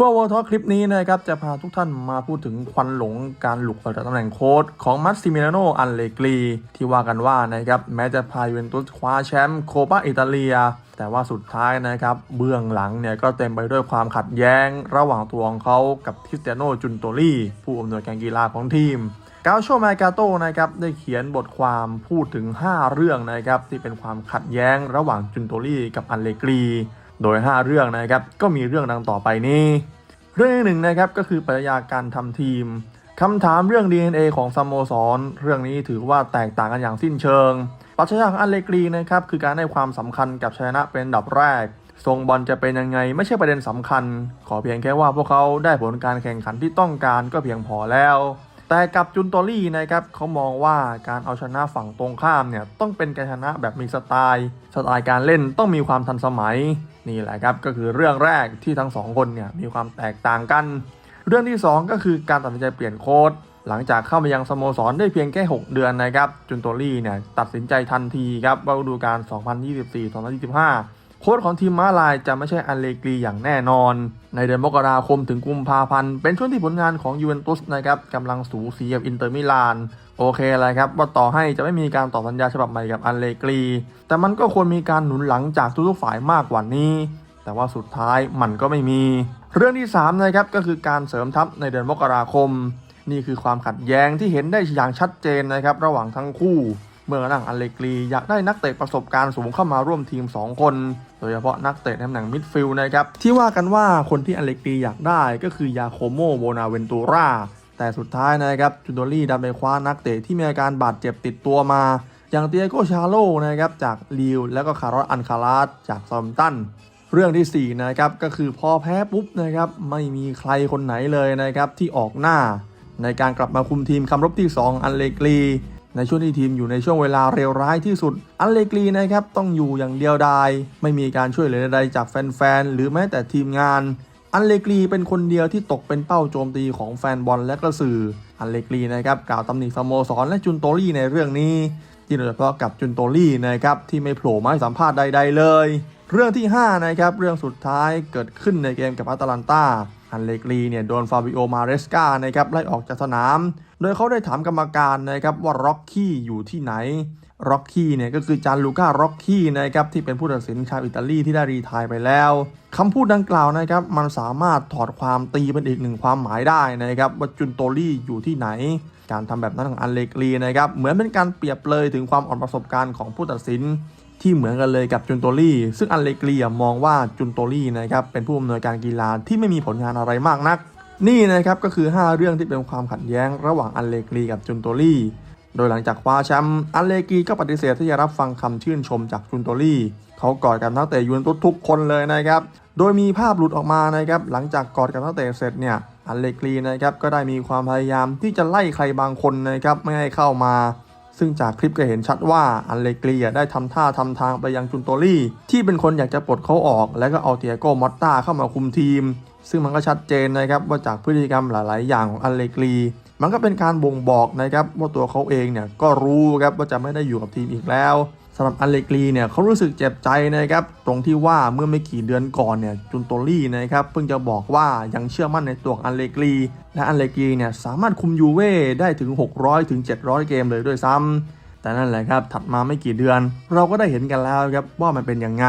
พวกวอลทอคลิปนี้นะครับจะพาทุกท่านมาพูดถึงควันหลงการหลุกออกจากตำแหน่งโค้ชของมัตซิมิลาโนอันเลกรีที่ว่ากันว่านะครับแม้จะพายูเวนตุสคว้าแชมป์โคปาอิตาเลีย แต่ว่าสุดท้ายนะครับเบื้องหลังเนี่ยก็เต็มไปด้วยความขัดแย้ง ระหว่างตัวของเขากับคริสเตียโนจุนโตลีผู้อำนวยการกีฬาของทีมกาโชแมกาโตนะครับได้เขียนบทความพูดถึง 5 เรื่องนะครับที่เป็นความขัดแย้งระหว่างจุนโตลี่กับอันเลกรี โดย 5 เรื่องนะครับก็มีเรื่องดังต่อไปนี้ เรื่องที่หนึ่งนะครับก็คือปรัชญาการทำทีมคำถามเรื่อง DNA ของสโมสร เรื่องนี้ถือว่าแตกต่างกันอย่างสิ้นเชิง ปรัชญาของอันเลกรีนะครับคือการให้ความสำคัญกับชนะเป็นอันดับแรกทรงบอลจะเป็นยังไงไม่ใช่ประเด็นสำคัญ ขอเพียงแค่ว่าพวกเขาได้ผลการแข่งขันที่ต้องการก็เพียงพอแล้ว แต่กับจุนโตลี่นะครับเขามองว่าการเอาชนะฝั่งตรงข้ามเนี่ยต้องเป็นการชนะแบบมีสไตล์สไตล์การเล่นต้องมีความทันสมัยนี่แหละครับก็คือเรื่องแรกที่ทั้งสองคนเนี่ยมีความแตกต่างกัน เรื่องที่ 2 ก็คือการตัดสินใจเปลี่ยนโค้ดหลังจากเข้ามายังสโมสรได้เพียงแค่ 6 เดือนนะครับจุนโตลี่เนี่ยตัดสินใจทันทีครับว่าฤดูกาล2024-2025 โค้ชของทีมม้าลายจะไม่ใช่อันเลกรีอย่างแน่นอน ในเดือนมกราคมถึงกุมภาพันธ์ เป็นช่วงที่ผลงานของยูเวนตุสนะครับกำลังสูสีกับอินเตอร์มิลาน โอเคเลยครับ ว่าต่อให้จะไม่มีการต่อสัญญาฉบับใหม่กับอันเลกรี แต่มันก็ควรมีการหนุนหลังจากทุกๆฝ่ายมากกว่านี้ แต่ว่าสุดท้ายมันก็ไม่มี เรื่องที่3นะครับก็คือการเสริมทัพในเดือนมกราคม นี่คือความขัดแย้งที่เห็นได้อย่างชัดเจนนะครับระหว่างทั้งคู่ เมื่อนั่งอเลกรีอยากได้นักเตะประสบการณ์สูงเข้ามาร่วมทีม 2 คน โดยเฉพาะนักเตะตำแหน่งมิดฟิลด์นะครับ ที่ว่ากันว่าคนที่อเลกรีอยากได้ก็คือยาโคโมโบนาเวนตูราแต่สุดท้ายนะครับจุนโดลี่ดันไปคว้านักเตะที่มีอาการบาดเจ็บติดตัวมา อย่างเตียโกชาโลนะครับจากลิวแล้วก็คาร์ลอสอันคาราสจากซอมตันเรื่องที่ 4 นะครับ ก็คือพอแพ้ปุ๊บนะครับ ไม่มีใครคนไหนเลยนะครับ ที่ออกหน้า ในการกลับมาคุมทีมคำรบที่ 2 อันเลกรี ในช่วงที่ทีมอยู่ในช่วงเวลาเลวร้ายที่สุด อันเลกรีนะครับต้องอยู่อย่างเดียวดาย ไม่มีการช่วยเหลือใดจากแฟนๆ หรือแม้แต่ทีมงาน อันเลกรีเป็นคนเดียวที่ตกเป็นเป้าโจมตีของแฟนบอลและก็สื่ออันเลกรีนะครับกล่าวตำหนิสโมสรและจุนโตลี่ในเรื่องนี้ที่โดยเฉพาะกับจุนโตลี่นะครับที่ไม่โผล่มาให้สัมภาษณ์ใด ๆ เลย เรื่องที่ 5 นะครับ เรื่องสุดท้ายเกิดขึ้นในเกมกับอาตาลันตาอันเลกรีเนี่ยโดนฟาบิโอมาเรสกานะครับไล่ออกจากสนาม โดยเขาได้ถามกรรมการนะครับว่าร็อกกี้อยู่ที่ไหนร็อกกี้เนี่ยก็คือจานลูก้าร็อกกี้นะครับที่เป็นผู้ตัดสินชาวอิตาลีที่ได้รีทายไปแล้วคำพูดดังกล่าวนะครับมันสามารถถอดความตีเป็นอีกหนึ่งความหมายได้นะครับว่าจุนโตลี่อยู่ที่ไหน การทำแบบนั้นของอันเลกรีนะครับเหมือนเป็นการเปรียบเลยถึงความอ่อนประสบการณ์ของผู้ตัดสิน ที่เหมือนกันเลยกับจุนโตลี่ ซึ่งอันเลกรีมองว่าจุนโตลี่นะครับเป็นผู้อำนวยการกีฬาที่ไม่มีผลงานอะไรมากนัก นี่นะครับก็คือ 5 เรื่องที่เป็นความขัดแย้งระหว่างอันเลกรีกับจุนโตลี่ โดยหลังจากคว้าแชมป์อันเลกรีก็ปฏิเสธที่จะรับฟังคำชื่นชมจากจุนโตลี่ เขากอดกับนักเตะยูนตุสทุกคนเลยนะครับ โดยมีภาพหลุดออกมานะครับหลังจากกอดกับนักเตะเสร็จเนี่ยอันเลกรีนะครับก็ได้มีความพยายามที่จะไล่ใครบางคนนะครับไม่ให้เข้ามา ซึ่งจากคลิปก็เห็นชัดว่าอันเลกรียได้ทำท่าทำทางไปยังจุนโตลี่ที่เป็นคนอยากจะปลดเขาออก และก็เอาเตียโกมอตตาเข้ามาคุมทีม ซึ่งมันก็ชัดเจนนะครับว่าจากพฤติกรรมหลาย ๆ อย่างของอันเลกรีมันก็เป็นการบ่งบอกนะครับว่าตัวเขาเองเนี่ยก็รู้ครับว่าจะไม่ได้อยู่กับทีมอีกแล้ว สำหรับอันเลกรีเนี่ยเขารู้สึกเจ็บใจนะครับตรงที่ว่าเมื่อไม่กี่เดือนก่อนเนี่ยจุนโตลี่นะครับเพิ่งจะบอกว่ายังเชื่อมั่นในตัวอันเลกรีและอันเลกรีเนี่ยสามารถคุมยูเว่ได้ถึง 600ถึง700 เกมเลยด้วยซ้ำแต่นั่นแหละครับถัดมาไม่กี่เดือน เราก็ได้เห็นกันแล้วครับว่ามันเป็นยังไง